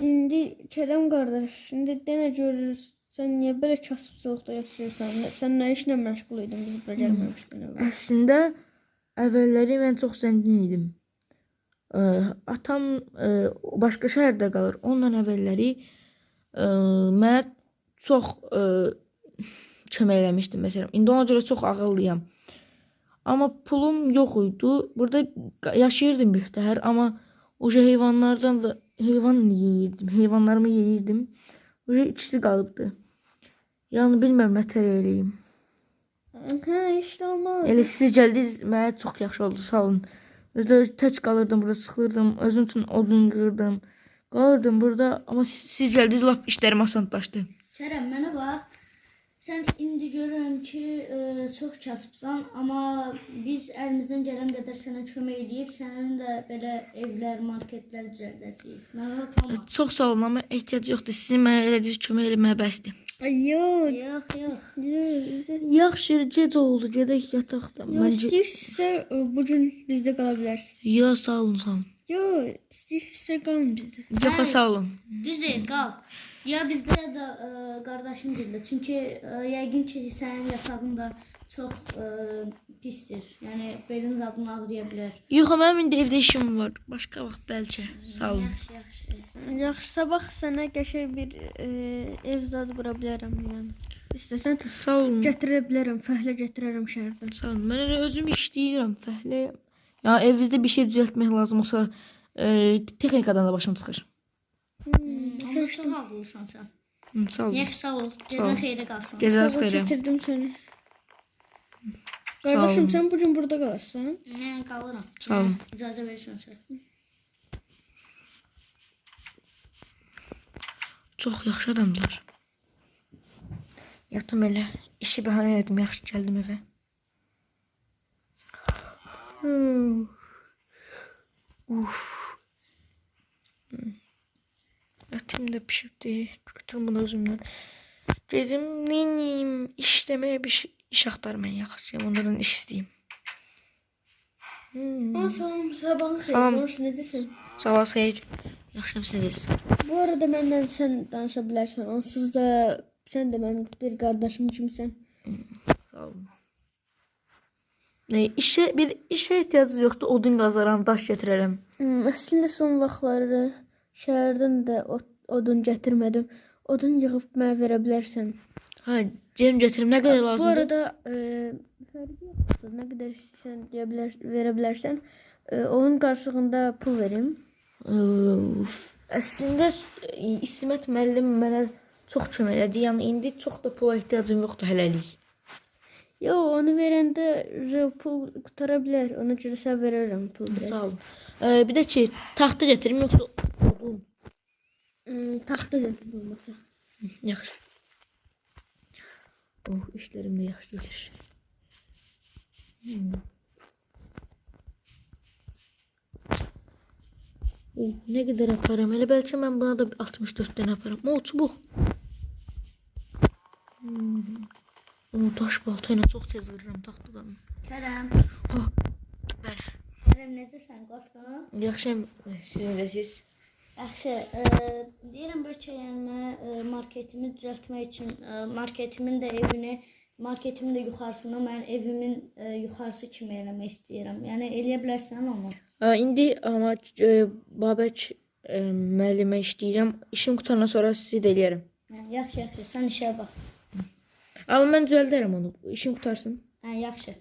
İndi Kerem qardaş, indi denə görürüz. Sən niyə belə kasıbçılıqda yaşayırsan? Sən nə işlə məşğul idin biz bura gəlməmişdən əvvəl? Əslində əvvəlləri mən çox zəngin idim. Ə, atam ə, başqa şəhərdə qalır. Ondan əvvəlləri ə, mənə çox ə, kömək eləmişdi məsələn. İndi ona görə çox ağıllıyam. Amma pulum yox idi. Burada yaşayırdım bir təhər, amma o heyvanlardan da heyvan yeyirdim. Heyvanlarımı yeyirdim. O ikisi qalıbdı. Yəni bilmirəm nə tər eləyim. Hə, işte olmalı. Elə siz gəldiniz, mənə çox yaxşı oldu, sağ olun. Özdə tək qalırdım, burada sıxılırdım, özüm üçün odun yığırdım. Qalırdım burada, amma siz, siz gəldiniz, lap işlərim asanlaşdı. Kerem mənə bax. Sən indi görürəm ki, ə, çox kasıbsan, amma biz əlimizdən gələn qədər sənə kömək edib, sənin də belə evlər, marketlər düzəldəcəyik. Narahat olma. Çox sağ olun, amma ehtiyac yoxdur. Sizin mənə elədiyiniz kömək eləməyə bəsdir. Ay, yox. Yox, yox. Yox. Yaxşı, gec oldu, gedək yataqda. Yox, Məncə istəyirsə e, bu gün bizdə qala bilərsiniz. Yo, sağ olun, sağ olun. Yox, istəyirsə qalın bizdə. Yox, sağ olun. Düzdür, qal. Ya bizdə ya da ə, qardaşım dildə. Çünki ə, yəqin ki, sənin yatağın da çox ə, pisdir. Yəni belin zadını ağrıya bilər. Yox, mənim indi evdə işim var. Başqa vaxt bəlkə. Sağ olun. Yaxşı, yaxşı. Yaxşı, sabah sənə qəşəng bir e, ev zadı qura bilərəm. İstəsən Sağ olun. gətirə bilərəm, fəhlə gətirərəm şəhərdən. Sağ olun. Mən elə özüm işləyirəm, fəhləyəm. Ya evinizdə bir şey düzəltmək lazım olsa, e, texnikadan da başım çıxır. Amma çox ağıllısan sən. Hı, Sağ olun. Yaxşı, sağ ol. Gəzən xeyirə qalsın. Gəzəniz Sabah xeyrə. gətirdim səni. Qardaşım, olun. sən bu gün burada qalarsan? Nə, qalıram. Sağ olun. İcazə verirsən sən. Çox yaxşı adamlar. Yatım elə. İşi bəhanə elədim, yaxşı gəldim evə. Uf. Hmm. Ətim də pişibdi. Götürüm bunu özümdən. Dedim, neyim, işləməyə bir şey, iş axtarmaya yaxşıyam. Onlardan iş istəyim. Hmm. Aa, salam, sabahın xeyir. Salam. Hoş, necəsən? Sabah xeyir. Yaxşıyam siz. Bu arada məndən sən danışa bilərsən. Onsuz da sən də mənim bir qardaşım kimisən. Sağ olun. Ne, işe bir işe ihtiyacınız yoktu. Odun qazaram, daş gətirərəm. Hmm, əslində son vaxtları şəhərdən də od, odun gətirmədim. Odun yığıb mənə verə bilərsən. Ha, gelim gətirim. Nə qədər Bu lazımdır? arada e, fərqi yoxdur. Nə qədər istəsən deyə bilər, verə bilərsən. E, onun qarşılığında pul verim. Uf, Əslində e, İsmət müəllim mənə çox kömək elədi. Yəni indi çox da pula ehtiyacım yoxdur hələlik. Yo, onu verəndə pul qutara bilər. Ona görə sən verərəm pul. Sağ olun. Ee, bir də ki, taxta gətirim yoxsa? Hmm, zəng olmasa. Yaxşı. Oh, işlərim də yaxşı gedir. Hmm. Oh, nə qədər aparam? Elə bəlkə mən buna da 64 dənə aparam. O, çubuq. Hmm. O, daş balta ilə çox tez qırıram taxtadan. Kerem. Ha, bəli. Kerem necəsən? Qorxdun? Yaxşıyam. Siz necəsiz? Yaxşı, ə, deyirəm bəlkə yəni mənə ə, marketimi düzəltmək üçün ə, marketimin də evini, marketimin də yuxarısını mən evimin ə, yuxarısı kimi eləmək istəyirəm. Yəni eləyə bilərsən onu. Ə, indi amma e, Babək e, müəllimə işləyirəm. İşim qutandan sonra sizi də eləyərəm. Yaxşı, yaxşı. Sən işə bax. Amma mən düzəldərəm onu. İşim qutarsın. Hə, yaxşı.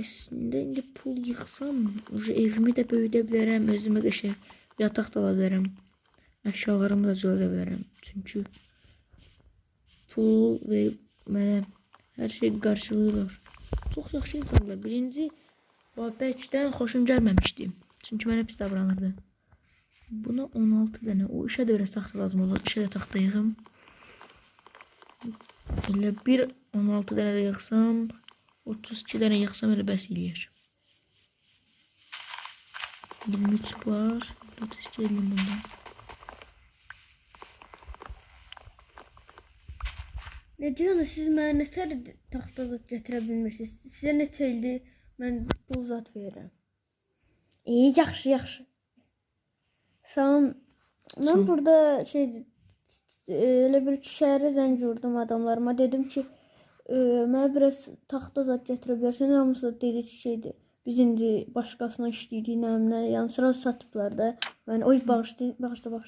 Əslində pul yığsam, evimi də böyüdə bilərəm, özümə qəşəng yataq da ala bilərəm. Əşyalarımı da düzəldə bilərəm. Çünki pul verib mənə hər şey qarşılıyırlar. Çox yaxşı insanlar. Birinci Babəkdən xoşum gəlməmişdi. Çünki mənə pis davranırdı. Buna 16 dənə. O işə də biraz taxta lazım olur. İşə də taxta yığım. Elə bir 16 dənə də yığsam, 32 dənə yığsam elə bəs eləyər. 23 var. 32 eləyim bundan. Ne diyorsunuz siz mənə nətər taxta zat gətirə bilmirsiniz? Sizə neçə ildir mən pul zat verirəm. İyi, yaxşı, yaxşı. Salam. Mən burada şey elə bir şəhərə zəng vurdum adamlarıma. Dedim ki, mənə biraz taxta zad gətirə bilərsən. Hamısı dedi ki, şeydir. Biz indi başqasına işləyirik, nə bilim, nə, yəni sıra satıblar da. Yəni oy bağışla, bağışla.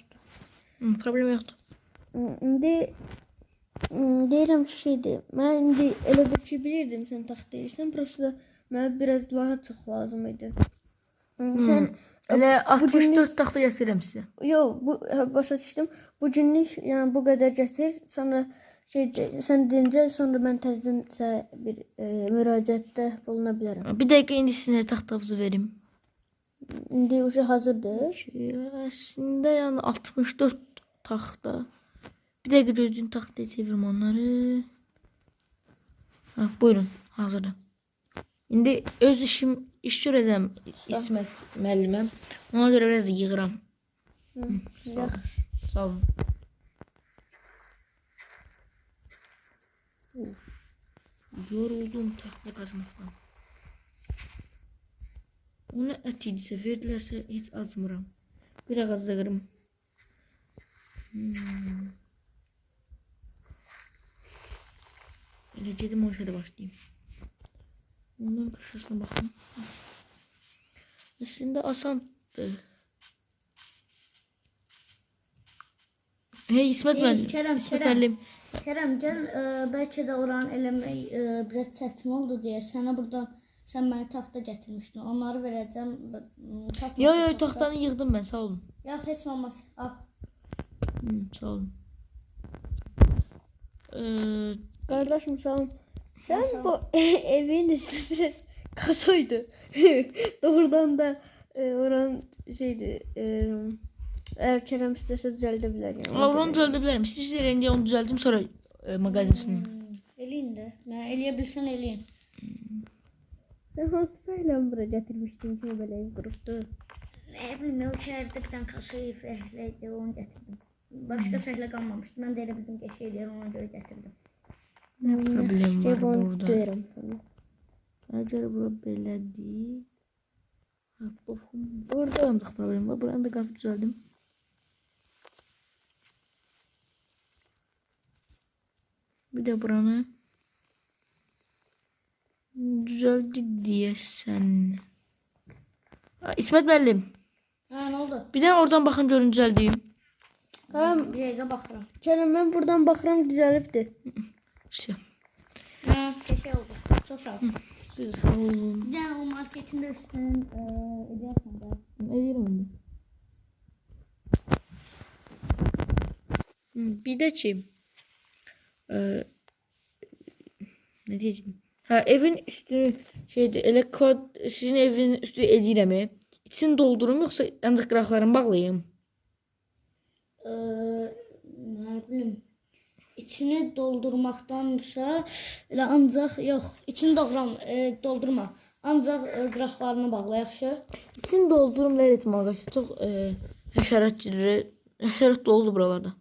Hı, problem yoxdur. İndi deyirəm ki, şeydir. Mən indi elə bir ki, bilirdim sən taxt deyirsən, prosta mənə biraz daha çox lazım idi. Sən Elə bu 64 günlük- taxta gətirirəm sizə. Yox, bu hə, başa düşdüm. Bu günlük yəni bu qədər gətir, sonra şey sən deyincə sonra təzədən sənə bir e, müraciətdə buluna bilərəm. Bir dəqiqə indi sizə taxtanızı verim. İndi uşaq hazırdır. Şey, Əslində yəni 64 taxta. Bir dəqiqə gözlüyün taxtaya çevirim onları. Ha, buyurun, hazırdır. İndi öz işim iş görəcəm İsmət müəlliməm. Ona görə biraz yığıram. Hı, yaxşı. Sağ olun. Yoruldum taxta qazmaqdan. Onu ət idisə verdilərsə heç acmıram. Bir ağac da qırım. Hmm. Elə gedim o şeydə başlayayım. Ondan qışasına baxım. Əslində asandır. Hey İsmet müəllim. Kerem, İsmet Kerem. müəllim. Kerem gel e, belki de oranı eləmək e, biraz çətin oldu deyə sənə buradan sən mənə taxta gətirmişdin. Onları verəcəm. çatmasın Yo yo taxta. taxtanı yığdım ben sağ olun. Yox, heç olmaz. Al. Hı, sağ olun. Ee. Sən Sağ ol. bu evin üstü biraz kasoydu. Doğrudan da e, oran şeydi. E, eğer Kerem istese düzeldə bilər yəni. ama onu düzeltebilirim. İstəyirsən indi onu düzelteyim sonra e, mağazin üstünü. Hmm, Eləyin də. Nə eləyə bilsən eləyin. Sən hansı fəhlə bura gətirmişdin ki, belə ev qurubdu? Nə bilim, o şəhərdə bir kasoyu fəhlə idi, onu gətirdim. Başqa fəhlə qalmamışdı. Mən də elə bildim ki, şey eləyər, ona görə gətirdim. problem var Şey, burada. duyarım sana. Əgər bura belədir. Ha, baxım. Burada ancaq problem var. Buranı da qazıb düzəldim. Bir də buranı düzəldi deyəsən. Ha, İsmət müəllim, Hə, nə oldu? bir də oradan baxın görün düzəldiyim. Həm Bir dəqiqə baxıram. Kerem mən buradan baxıram düzəlibdi. Şey. Hə, qəşəng oldu. Çox sağ ol. Siz sağ olun. Bir dənə o marketin də üstünü e, də. Edirəm indi. Hı, Bir də ki, e, nə deyəcəm? Hə, evin üstünü şeydir, elə kod sizin evinizin üstü edirəm. e. İçini doldurum yoxsa ancaq qıraqlarını bağlayım? Ee, nə bilim içini doldurmaqdansa elə ancaq yox, içini doğram, e, doldurma. Ancaq e, qıraqlarını bağla yaxşı. İçini doldurum lər etmə ağaç. Çox e, həşərat girir. Həşərat doludur buralarda.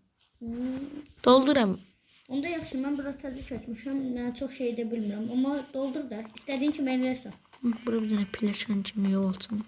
Dolduram. Onda yaxşı, mən bura təzə keçmişəm, nə çox şey edə bilmirəm, amma doldur da. İstədiyin kimi eləyərsən. Hı, Bura bir dənə pilləkən kimi yol açım.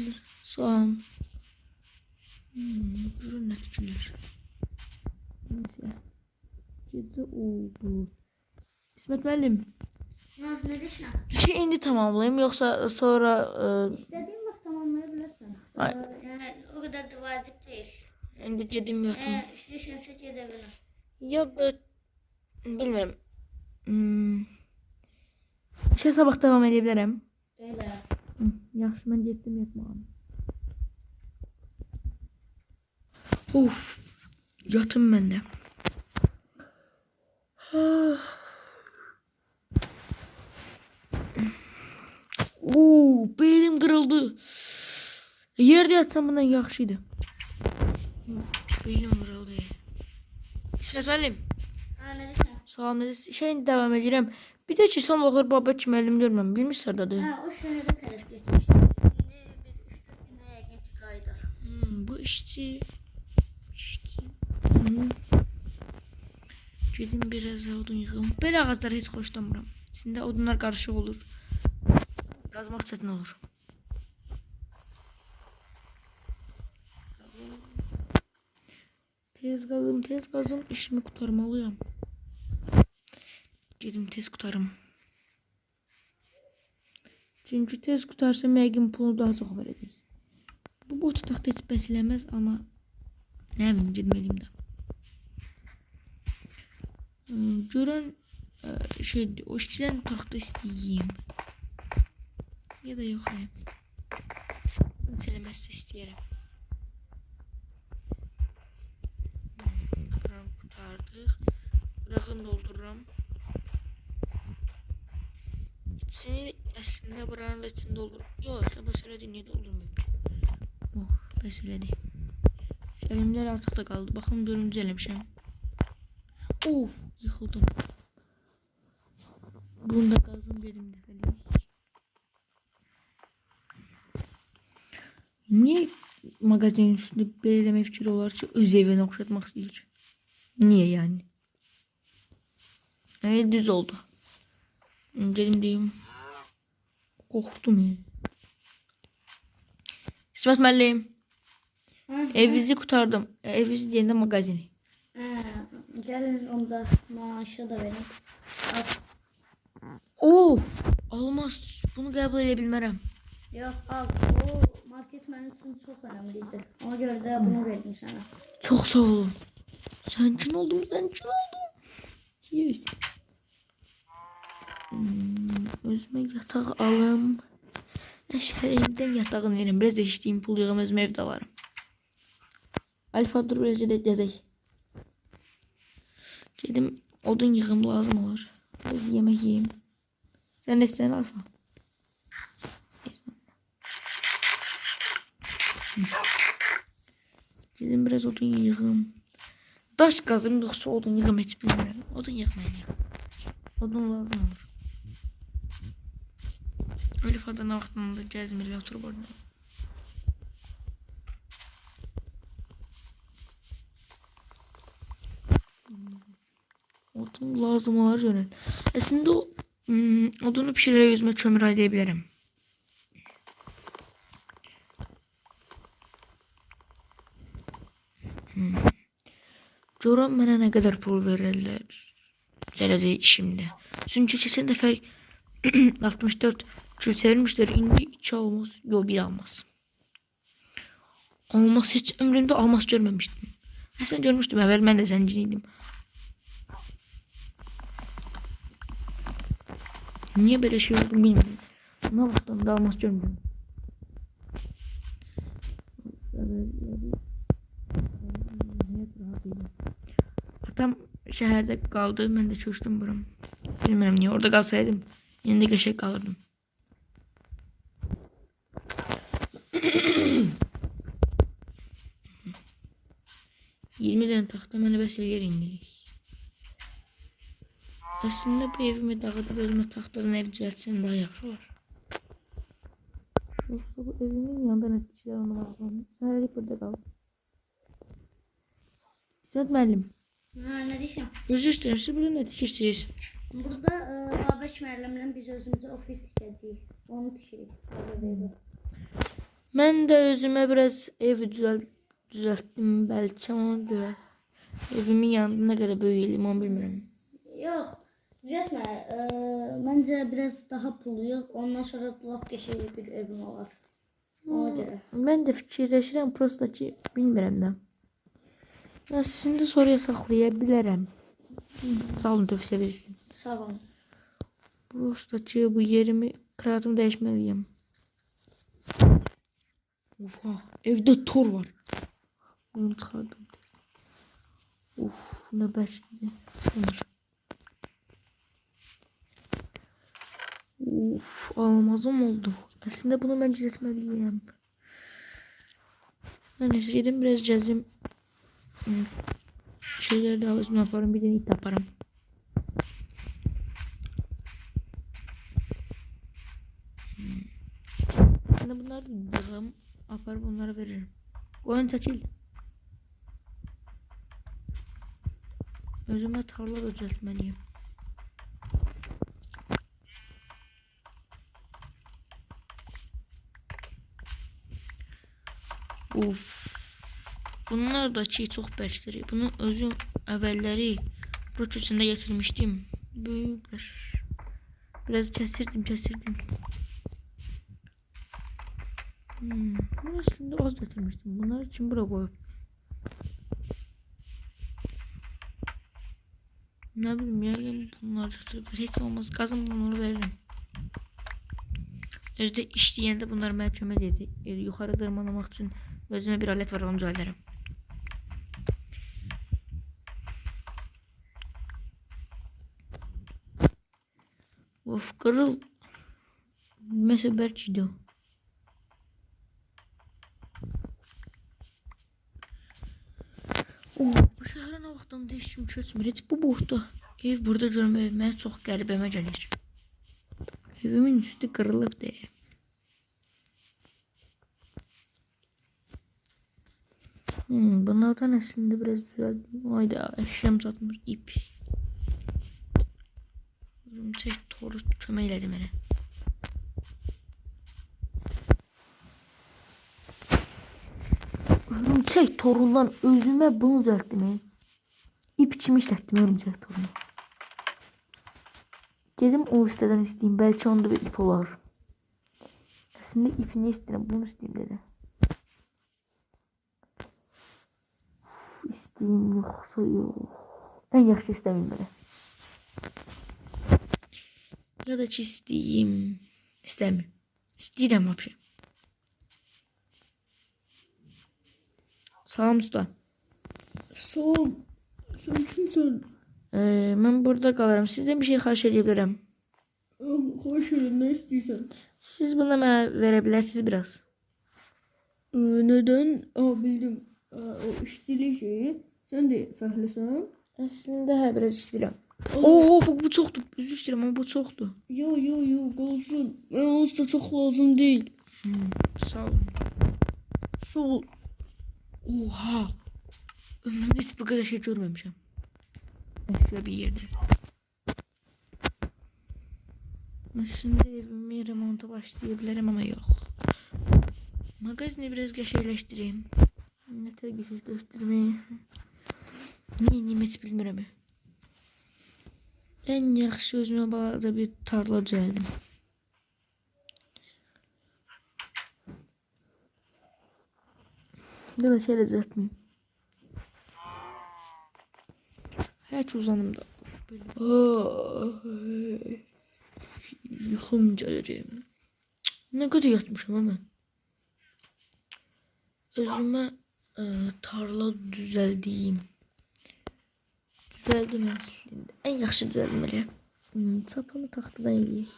Sürülür. Salam. Hmm. Nə tikilir? Neyse. Gecə oldu. İsmət müəllim, Hə, nə deyirsən? işi indi tamamlayım yoxsa sonra e, İstədiyin vaxt tamamlaya bilərsən. Ay. Ee, yəni o qədər də vacib deyil. indi gedim yatım. Ə, istəyirsənsə get evinə. Yox, e, bilmirəm. Hmm. İşə sabah davam edə bilərəm. Yaxşı, mən getdim yatmağa. Uf. Yatım mən də. Oo, belim qırıldı. Yerdə yatsam bundan yaxşı idi. Belim qırıldı. İsmət müəllim, Hə, nə desən? İşə indi davam edirəm. Bir də ki, son vaxtlar Babək müəllim görməm. Bilmirsiniz Hə, o şönədə tərəf getmişdim. İndi bir 3-4 günə yəqin ki qayıdar. İşçi. Hmm. Gedim biraz odun yığım. Belə ağacları heç xoşlamıram. İçində odunlar qarışıq olur. Qazmaq çətin olur. Tez qazım, tez qazım. İşimi qurtarmalıyam. Gedim tez qurtarım. Çünki tez qutarsam yəqin pulu daha çox verəcək. Bu botu taxta heç bəs eləməz, amma nə bilim getməliyim də. Hmm, Görən ə, şeydir, o işçidən taxta istəyim. Ya da yox, nə. Heç eləməzsə istəyərəm. Buranı qurtardıq. Bıraxın doldururam. İçini əslində buranın da içini doldur. Yox, bəs elədi, niyə doldurmayım ki? Bəs elədi. Elimlər artıq da qaldı. Baxın dördüncü eləmişəm. Of, yıxıldım. Bunu da qazım benim dəfəlik. Niyə mağazanın üstündə belə eləmək fikri olar ki, öz evinə oxşatmaq istəyir? Niyə yəni? Yəni düz oldu. Gedim deyim. Qorxdum ya. İsmet müəllim. Evinizi kurtardım. Evinizi deyəndə mağazini. hə, gəlin onda maaşı da verin. Al. Oo, olmaz. Bunu qəbul edə bilmərəm. Yox, al. O market mənim üçün çox önəmlidir. Ona görə də bunu verdim sənə. Çox sağ olun. Sənkin oldum, sənkin oldum. Yes. Hmm, özümə yataq alım. Əşhəriyimdən yatağın yerim. Biraz da işləyim, pul yığım, özümə evdə alarım. Alfa dur beləcə də gəzək. Gedim, odun yığım lazım olur. Biraz yemək yeyim. Sən nə istəyirsən Alfa? Gedim biraz odun yığım. Daş qazım yoxsa odun yığım heç bilmirəm. Odun yığmayacağım. Odun lazım olur. Elif adana vaxtında gəzmir və oturub orada. Odun lazım olar görən. Əslində o hmm, odunu pişirərək özümə kömür əldə edə bilərəm. Görəm mənə nə qədər pul verirlər. Gələcək işimdə. Çünki keçən dəfə 64 kül çevirmişlər. İndi 2 almaz, yox 1 almaz. Almaz heç ömrümdə almaz görməmişdim. Əslən görmüşdüm əvvəl mən də zəncin idim. Niyə belə şey oldu bilmirəm. Nə vaxtdan da almaz görmədim. Atam şəhərdə qaldı, mən də köçdüm buram. Bilmirəm niyə orada qalsaydım, indi qəşəng qalırdım. Yirmi dənə taxta mənə bəs eləyər. Əslində bu evimi dağıdıb özümə taxtadan ev düzəltsəm daha yaxşı olar. Yoxsa bu evimin yanında nəticələr ona baxmam. Səhərlik burada qal. İsmət müəllim, Hə, nə deyirsən? özür istəyirəm, siz burada nə tikirsiniz? Burada ə, Babək müəllimlə biz özümüzə ofis tikəcəyik. Onu tikirik. Mən də özümə biraz ev düzəlt düzəltdim bəlkə ona görə. Evimin yanında nə qədər böyük eləyim onu bilmirəm. Yox, düzəltmə. Ə, məncə biraz daha yığ, ondan sonra lap qəşəng bir evim olar. Ona görə. Mən də fikirləşirəm prosta ki, bilmirəm də. Əslində soruya saxlaya bilərəm. Sağ olun tövsiye verirsin. Sağ olun. Prostatçı bu yerimi kıyafetimi değişmeliyim. Oha evde tor var. Bunu çıkardım. Uf ne başladı. Sanır. Uf almazım oldu. Aslında bunu ben düzeltmeliyim. Her neyse gidin biraz cazim. Hmm, Şeyleri daha uzun yaparım bir de it yaparım. Ben de bunları dağım aparıp onlara veririm. Oyun çəkil. Özümə tarla da düzəltməliyim. Uf. Bunlar da çiğ çox bərkdir. Bunu özüm əvvəlləri prosesində gətirmişdim. Böyüklər. Biraz kesirdim, kesirdim. Hmm, bunu aslında az getirmiştim. Bunlar için bura koyup. Ne bileyim yani bunlar götürüp hiç olmaz kazın bunları veririm. Özde işleyende bunlar mənə kömək dedi. Yuxarı dırmalamaq üçün özümə bir alet var onu düzəldirəm. Of kırıl. Mesela belki. Oh, bu şəhərə nə vaxtdan da heç kim köçmür. Heç bu boşda ev burada görmək mənə çox qəribəmə gəlir. Evimin üstü qırılıb deyə. Hmm, bunlardan aslında biraz düzeldim. Hayda eşyam satmır ip. Örümcek toru kömək elədi mənə. Örümcek torundan özüme bunu düzelttim. İp içimi işlettim örümcek torunu. Dedim o siteden isteyeyim. Belki onda bir ip olur. Aslında ipini istedim. Bunu isteyeyim dedi. Uf, İsteyeyim yoksa yok. En yaxşı istemeyeyim böyle. Ya da ki isteyeyim. İstemiyorum. İsteyirəm vapşı. Sağ usta. Sağ ol. Sen kimsin? Ee, ben burada kalırım. Sizden bir şey xahiş edebilirim. Hoş geldin. Ne istiyorsan? Siz buna mənə verə bilərsiniz biraz. Ee, neden? Aa bildim. Aa, o işçili şeyi. Sen de fəhləsən? Əslində hə biraz istəyirəm. Oo, bu, bu çoxdur. Üzr istəyirəm amma bu çoxdur. Yo yo yo qalsın. Mən onsuz da çox lazım deyil. Sağ olun. Sağ ol. Oha. Ömrümdə heç bu qədər şey görməmişəm. Əşya bir yerdə. Əslində evimi remonta başlaya bilərəm amma yox. Mağazini biraz qəşəngləşdireyim. Nə tər niyəm heç bilmirəm. Ən yaxşı özümə balaca bir tarla düzəldim. Bir de şeyle düzeltmeyeyim. Hiç uzanımda. Of böyle. Yıkım gelirim. Ne kadar yatmışım hemen. Özüme e, tarla düzeldiğim. Düzeldim aslında. En yaxşı. Hmm, Çapanı taxtadan eləyək.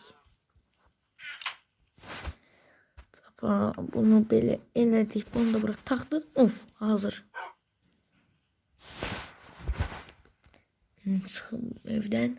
Çapa bunu belə elədik. Bunu da bura taxdıq. Of, hazır. Hmm, Çıxım evdən.